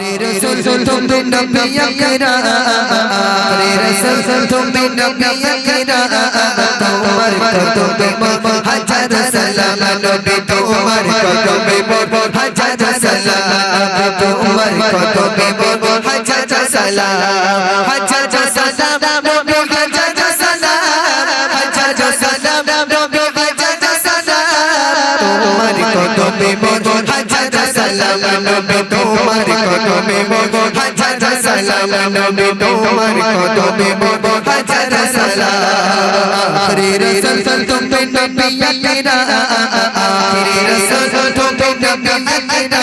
رسول تم بن نبي يقرا رسول تم নবী তোমার কদমে বগো। হাজার সালাম নবী, তোমার কদমে বগো। হাজার সালাম। আরে রাসূল তুম পে নবী আকেরা আরে রাসূল তুম পে নবী আকেরা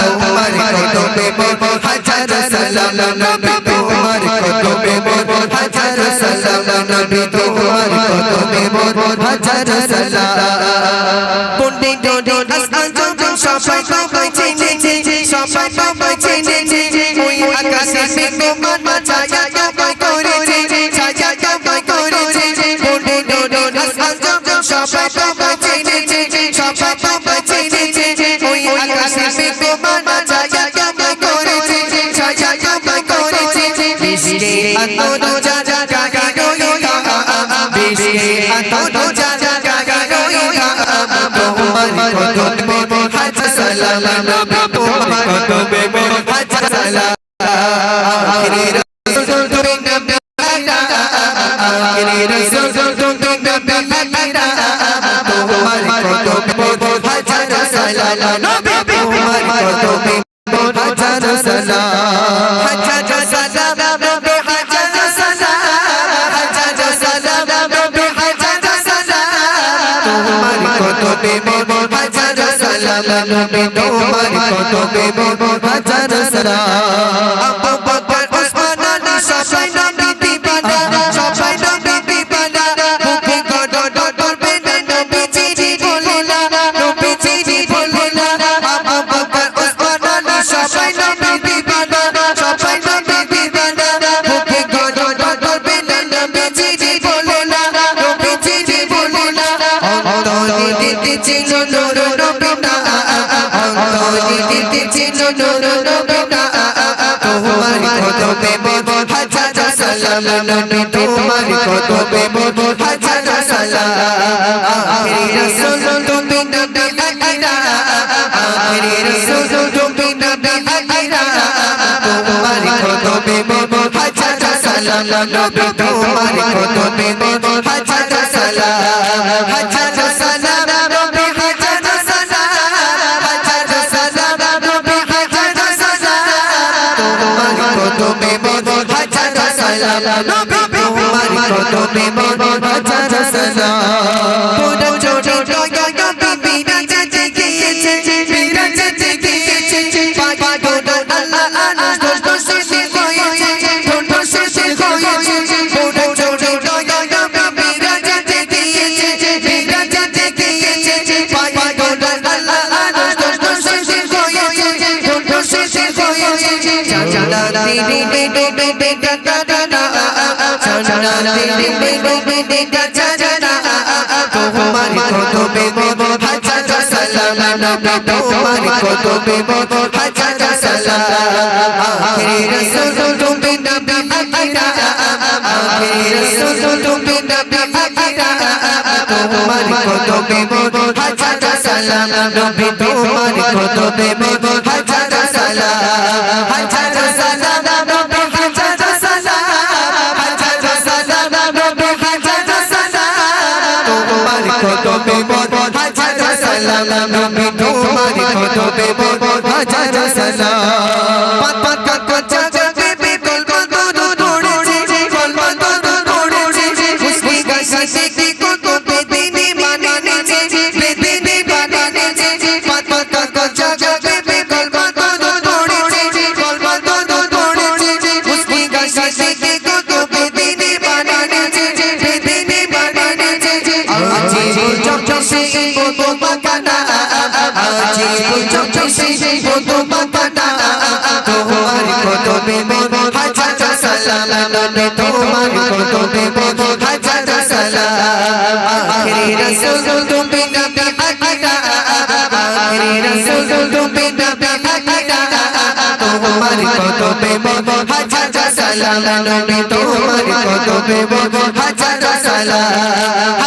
তোমার কদমে বগো। হাজার সালাম নবী, তোমার কদমে বগো। হাজার সালাম নবী, তোমার কদমে বগো। হাজার সালাম। পন্ডিত চিনে সবাই সবাই চিনে ওই আকাশে মেঘমান ছায়া সবাই করেছে ছায়া সবাই করেছে কোনটি ডোডি জমিন সবাই সবাই চিনে সবাই সবাই চিনে ওই আকাশে মেঘমান ছায়া সবাই করেছে ছায়া সবাই করেছে আতনো যা যা গাগা রোয়ো বিশকে আতনো যা যা গাগা রোয়ো তোমার কদমে হাজার সালাম নবী তোমার কদমে হাজার সালাম আখিরি রাসূল তুমি নবী আখিরি রাসূল তুমি নবী তোমার কদমে হাজার সালাম নবী তোমার কদমে সালাম নবী তোমার কদমে হাজার সালাম দিতে ছিল তোমার কদমে হাজার সালাম নবী তোমার কদমে হাজার সালাম আখিরি রাসূল তুমি নবী আকিরা আখিরি রাসূল তুমি নবী আকিরা তোমার কদমে হাজার সালাম নবী তোমার কদমে সালাম হাজার সালাম সালাম নবী তোমার কদমে তোমার তোমার কদমে হাজার সালাম আখিরি রাসূল তুমি নবী আকিরা আখিরি রাসূল তুমি নবী আকিরা তোমার কদমে হাজার সালাম নবী তোমার কদমে হাজার হাজার সালাম সালাম নবী তোমার কদমে হাজার সালাম পাত পাত কচা দেখি কত কত মানিনেছে আজি সে কত বুঝো সে কত বাকানা হাজার সালাম তোমার তোমার কদমে হাজার সালাম